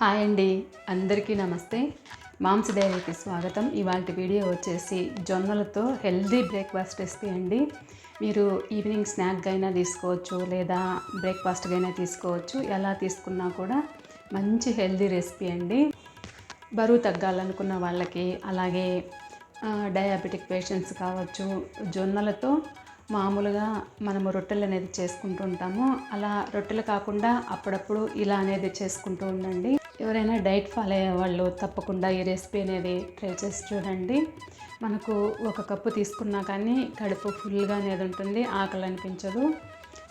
Hi అండి అందరికీ నమస్తే. మాంస డైరీకి స్వాగతం. ఇవాళ వీడియో వచ్చేసి జొన్నలతో హెల్దీ బ్రేక్ఫాస్ట్ రెసిపీ అండి. మీరు ఈవినింగ్ స్నాక్గా అయినా తీసుకోవచ్చు లేదా బ్రేక్ఫాస్ట్గా అయినా తీసుకోవచ్చు. ఎలా తీసుకున్నా కూడా మంచి హెల్దీ రెసిపీ అండి. బరువు తగ్గాలనుకున్న వాళ్ళకి అలాగే డయాబెటిక్ పేషెంట్స్ కావచ్చు జొన్నలతో మామూలుగా మనము రొట్టెలు అనేది చేసుకుంటూ ఉంటాము. అలా రొట్టెలు కాకుండా అప్పుడప్పుడు ఇలా అనేది చేసుకుంటూ ఉండండి. ఎవరైనా డైట్ ఫాలో అయ్యే వాళ్ళు తప్పకుండా ఈ రెసిపీ అనేది ట్రై చేసి చూడండి. మనకు ఒక కప్పు తీసుకున్నా కానీ కడుపు ఫుల్గా అనేది ఉంటుంది ఆకలి అనిపించదు.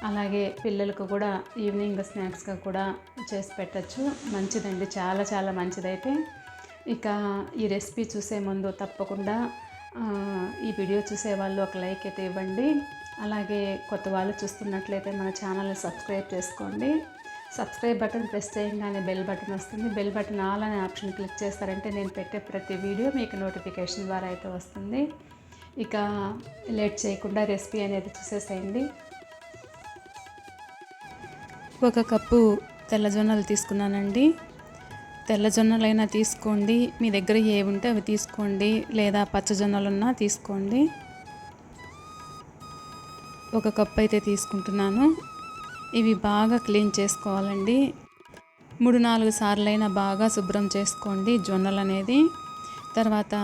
అలాగే పిల్లలకు కూడా ఈవినింగ్ స్నాక్స్గా కూడా చేసి పెట్టచ్చు. మంచిదండి చాలా చాలా మంచిదైతే. ఇక ఈ రెసిపీ చూసే ముందు తప్పకుండా ఈ వీడియో చూసే వాళ్ళు ఒక లైక్ అయితే ఇవ్వండి. అలాగే కొత్త వాళ్ళు చూస్తున్నట్లయితే మన ఛానల్ని సబ్స్క్రైబ్ చేసుకోండి. సబ్స్క్రైబ్ బటన్ ప్రెస్ చేయగానే బెల్ బటన్ వస్తుంది. బెల్ బటన్ ఆల్ అనే ఆప్షన్ క్లిక్ చేస్తారంటే నేను పెట్టే ప్రతి వీడియో మీకు నోటిఫికేషన్ ద్వారా అయితే వస్తుంది. ఇక లేట్ చేయకుండా రెసిపీ అనేది చూసేసేయండి. ఒక కప్పు తెల్లజొన్నలు తీసుకున్నానండి. తెల్లజొన్నలైనా తీసుకోండి. మీ దగ్గర ఏవి ఉంటే అవి తీసుకోండి. లేదా పచ్చజొన్నలు ఉన్నా తీసుకోండి. ఒక కప్పు అయితే తీసుకుంటున్నాను. ఇవి బాగా క్లీన్ చేసుకోవాలండి. మూడు నాలుగు సార్లైనా బాగా శుభ్రం చేసుకోండి జొన్నలు అనేది తర్వాత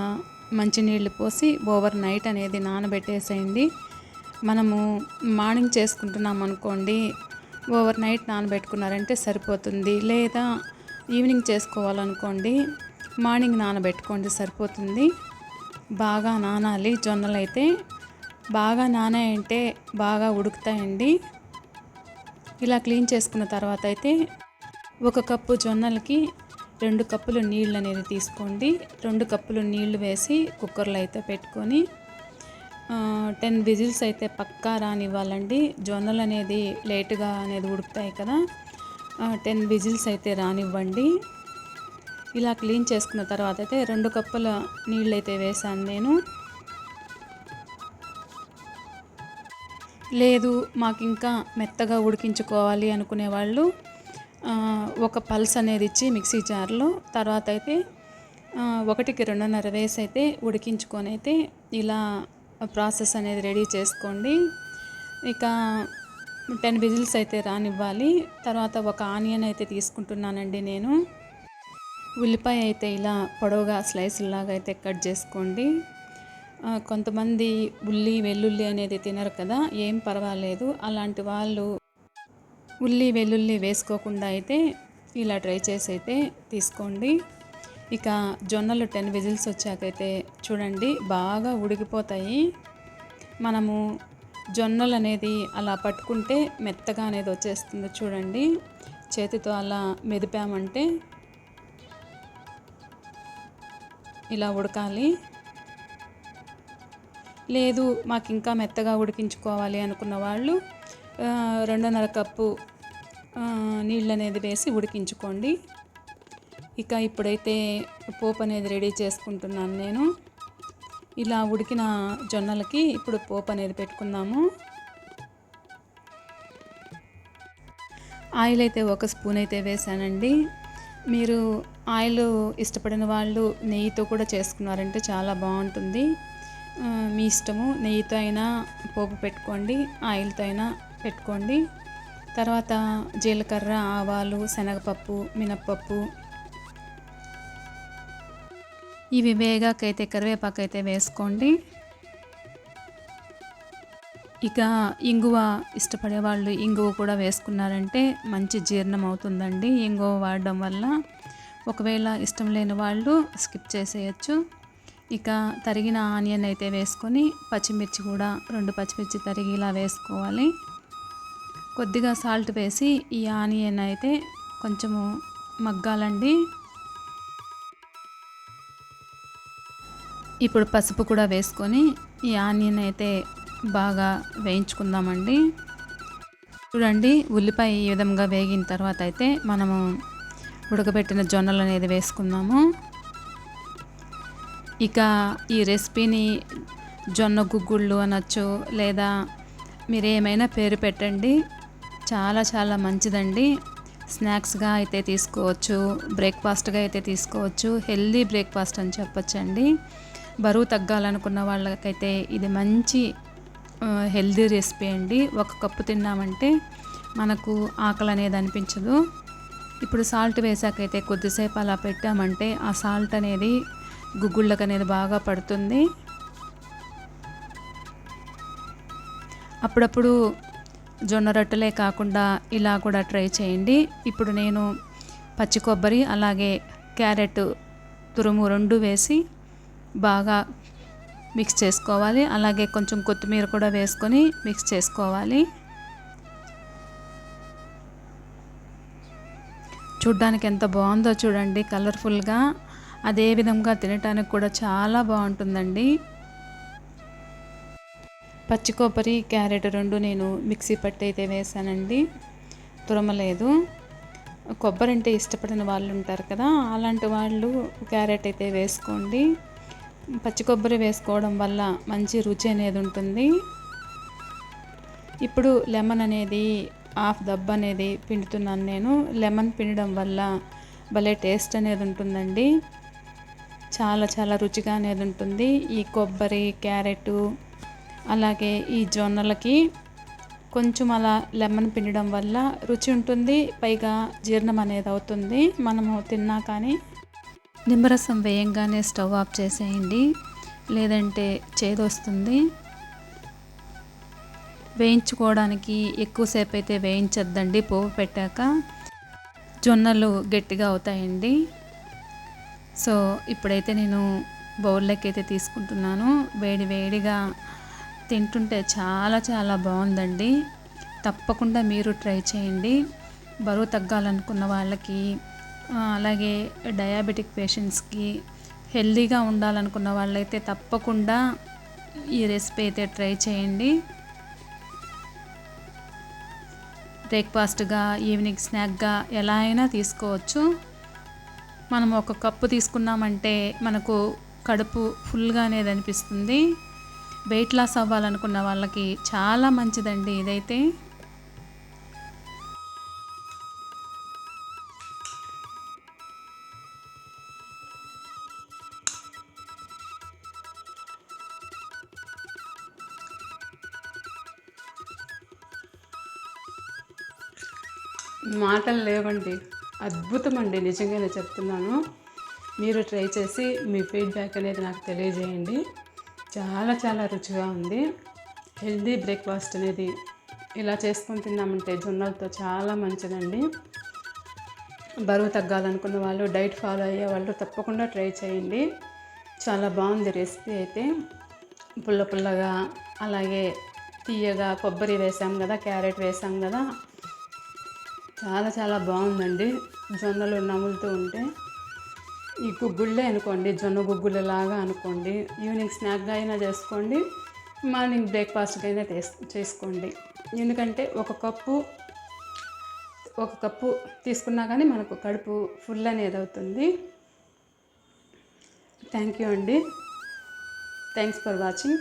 మంచినీళ్ళు పోసి ఓవర్ నైట్ అనేది నానబెట్టేసేయండి. మనము మార్నింగ్ చేసుకుంటున్నాం అనుకోండి ఓవర్ నైట్ నానబెట్టుకున్నారంటే సరిపోతుంది. లేదా ఈవినింగ్ చేసుకోవాలనుకోండి మార్నింగ్ నానబెట్టుకోండి సరిపోతుంది. బాగా నానాలి జొన్నలు అయితే బాగా నానాయంటే బాగా ఉడుకుతాయండి. ఇలా క్లీన్ చేసుకున్న తర్వాత అయితే ఒక కప్పు జొన్నలకి రెండు కప్పులు నీళ్ళు అనేది తీసుకోండి. రెండు కప్పులు నీళ్ళు వేసి కుక్కర్లో అయితే పెట్టుకొని టెన్ విజిల్స్ అయితే పక్కా రానివ్వాలండి. జొన్నలు అనేది లేటుగా అనేది ఉడుకుతాయి కదా టెన్ విజిల్స్ అయితే రానివ్వండి. ఇలా క్లీన్ చేసుకున్న తర్వాత అయితే రెండు కప్పుల నీళ్ళు అయితే వేసాను నేను. లేదు మాకు ఇంకా మెత్తగా ఉడికించుకోవాలి అనుకునే వాళ్ళు ఒక పల్స్ అనేది ఇచ్చి మిక్సీ జార్లో తర్వాత అయితే ఒకటికి రెండున్నర వేసి అయితే ఉడికించుకొని అయితే ఇలా ప్రాసెస్ అనేది రెడీ చేసుకోండి. ఇక టెన్ విజిల్స్ అయితే రానివ్వాలి. తర్వాత ఒక ఆనియన్ అయితే తీసుకుంటున్నానండి నేను. ఉల్లిపాయ అయితే ఇలా పొడవుగా స్లైసుల్లాగా అయితే కట్ చేసుకోండి. కొంతమంది ఉల్లి వెల్లుల్లి అనేది తినరు కదా ఏం పర్వాలేదు. అలాంటి వాళ్ళు ఉల్లి వెల్లుల్లి వేసుకోకుండా అయితే ఇలా ట్రై చేసి అయితే తీసుకోండి. ఇక జొన్నలు టెన్ విజిల్స్ వచ్చాకైతే చూడండి బాగా ఉడికిపోతాయి. మనము జొన్నలు అనేది అలా పట్టుకుంటే మెత్తగా అనేది వచ్చేస్తుంది చూడండి. చేతితో అలా మెదిపామంటే ఇలా ఉడకాలి. లేదు మాకు ఇంకా మెత్తగా ఉడికించుకోవాలి అనుకున్న వాళ్ళు రెండున్నర కప్పు నీళ్ళు అనేది వేసి ఉడికించుకోండి. ఇక ఇప్పుడైతే పోపు అనేది రెడీ చేసుకుంటున్నాను నేను. ఇలా ఉడికిన జొన్నలకి ఇప్పుడు పోపు అనేది పెట్టుకుందాము. ఆయిల్ అయితే ఒక స్పూన్ అయితే వేసానండి. మీరు ఆయిల్ ఇష్టపడిన వాళ్ళు నెయ్యితో కూడా చేసుకున్నారంటే చాలా బాగుంటుంది. మీ ఇష్టము నెయ్యితో అయినా పోపు పెట్టుకోండి ఆయిల్తో అయినా పెట్టుకోండి. తర్వాత జీలకర్ర ఆవాలు శనగపప్పు మినప్పప్పు. ఇవి వేగాకైతే కరివేపాకు అయితే వేసుకోండి. ఇక ఇంగువ ఇష్టపడే వాళ్ళు ఇంగువ కూడా వేసుకున్నారంటే మంచి జీర్ణం అవుతుందండి. ఇంగువ వాడడం వల్ల ఒకవేళ ఇష్టం లేని వాళ్ళు స్కిప్ చేసేయచ్చు. ఇక తరిగిన ఆనియన్ అయితే వేసుకొని పచ్చిమిర్చి కూడా రెండు పచ్చిమిర్చి తరిగి ఇలా వేసుకోవాలి. కొద్దిగా సాల్ట్ వేసి ఈ ఆనియన్ అయితే కొంచెము మగ్గాలండి. ఇప్పుడు పసుపు కూడా వేసుకొని ఈ ఆనియన్ అయితే బాగా వేయించుకుందామండి. చూడండి ఉల్లిపాయ ఈ విధంగా వేగిన తర్వాత అయితే మనము ఉడకబెట్టిన జొన్నలు అనేది వేసుకుందాము ఇక ఈ రెసిపీని జొన్న గుగ్గుళ్ళు అనొచ్చు లేదా మీరు ఏమైనా పేరు పెట్టండి. చాలా చాలా మంచిదండి. స్నాక్స్గా అయితే తీసుకోవచ్చు బ్రేక్ఫాస్ట్గా అయితే తీసుకోవచ్చు హెల్దీ బ్రేక్ఫాస్ట్ అని చెప్పొచ్చండి. బరువు తగ్గాలనుకున్న వాళ్ళకైతే ఇది మంచి హెల్దీ రెసిపీ అండి. ఒక కప్పు తిన్నామంటే మనకు ఆకలి అనేది అనిపించదు. ఇప్పుడు సాల్ట్ వేసాకైతే కొద్దిసేపు అలా పెట్టామంటే ఆ సాల్ట్ అనేది గుగ్గుళ్ళకు అనేది బాగా పడుతుంది. అప్పుడప్పుడు జొన్న రొట్టెలే కాకుండా ఇలా కూడా ట్రై చేయండి. ఇప్పుడు నేను పచ్చి కొబ్బరి అలాగే క్యారెట్ తురుము రెండు వేసి బాగా మిక్స్ చేసుకోవాలి. అలాగే కొంచెం కొత్తిమీర కూడా వేసుకొని మిక్స్ చేసుకోవాలి. చూడ్డానికి ఎంత బాగుందో చూడండి కలర్ఫుల్గా. అదే విధంగా తినటానికి కూడా చాలా బాగుంటుందండి. పచ్చి కొబ్బరి క్యారెట్ రెండు నేను మిక్సీ పట్టి అయితే వేసానండి. తురమలేదు. కొబ్బరి అంటే ఇష్టపడిన వాళ్ళు ఉంటారు కదా అలాంటి వాళ్ళు క్యారెట్ అయితే వేసుకోండి. పచ్చి కొబ్బరి వేసుకోవడం వల్ల మంచి రుచి అనేది ఉంటుంది. ఇప్పుడు లెమన్ అనేది హాఫ్ దబ్బ అనేది పిండుతున్నాను నేను. లెమన్ పిండడం వల్ల భలే టేస్ట్ అనేది ఉంటుందండి. చాలా చాలా రుచిగా అనేది ఉంటుంది. ఈ కొబ్బరి క్యారెట్ అలాగే ఈ జొన్నలకి కొంచెం అలా లెమన్ పిండడం వల్ల రుచి ఉంటుంది. పైగా జీర్ణం అనేది అవుతుంది. మనము తిన్నా కానీ నిమ్మరసం వేయంగానే స్టవ్ ఆఫ్ చేసేయండి. లేదంటే చేదొస్తుంది. వేయించుకోవడానికి ఎక్కువసేపు అయితే వేయించద్దండి. పోపు పెట్టాక జొన్నలు గట్టిగా అవుతాయండి. సో ఇప్పుడైతే నేను బౌల్లోకి అయితే తీసుకుంటున్నాను. వేడి వేడిగా తింటుంటే చాలా చాలా బాగుందండి. తప్పకుండా మీరు ట్రై చేయండి. బరువు తగ్గాలనుకున్న వాళ్ళకి అలాగే డయాబెటిక్ పేషెంట్స్కి హెల్దీగా ఉండాలనుకున్న వాళ్ళైతే తప్పకుండా ఈ రెసిపీ అయితే ట్రై చేయండి. బ్రేక్ఫాస్ట్గా ఈవినింగ్ స్నాక్గా ఎలా అయినా తీసుకోవచ్చు. మనం ఒక కప్పు తీసుకున్నామంటే మనకు కడుపు ఫుల్గా అనేది అనిపిస్తుంది. వెయిట్ లాస్ అవ్వాలనుకున్న వాళ్ళకి చాలా మంచిదండి ఇదైతే. మాటలు లేవండి. అద్భుతం అండి నిజంగానే చెప్తున్నాను. మీరు ట్రై చేసి మీ ఫీడ్బ్యాక్ అనేది నాకు తెలియజేయండి. చాలా చాలా రుచిగా ఉంది. హెల్దీ బ్రేక్ఫాస్ట్ అనేది ఇలా చేసుకొని తిన్నామంటే జొన్నలతో చాలా మంచిదండి. బరువు తగ్గాలనుకున్న వాళ్ళు డైట్ ఫాలో అయ్యే వాళ్ళు తప్పకుండా ట్రై చేయండి. చాలా బాగుంది రెసిపీ అయితే. పుల్ల పుల్లగా అలాగే తీయగా కొబ్బరి వేసాం కదా క్యారెట్ వేసాం కదా చాలా చాలా బాగుందండి. జొన్నలు నములుతూ ఉంటే ఈ గుగ్గుళ్ళే అనుకోండి జొన్న గుగ్గులలాగా అనుకోండి. ఈవినింగ్ స్నాక్గా అయినా చేసుకోండి మార్నింగ్ బ్రేక్ఫాస్ట్గా అయినా చేసుకోండి. ఎందుకంటే ఒక కప్పు ఒక కప్పు తీసుకున్నా కానీ మనకు కడుపు ఫుల్ అనేది అవుతుంది. థ్యాంక్ యూ అండి. Thanks for watching.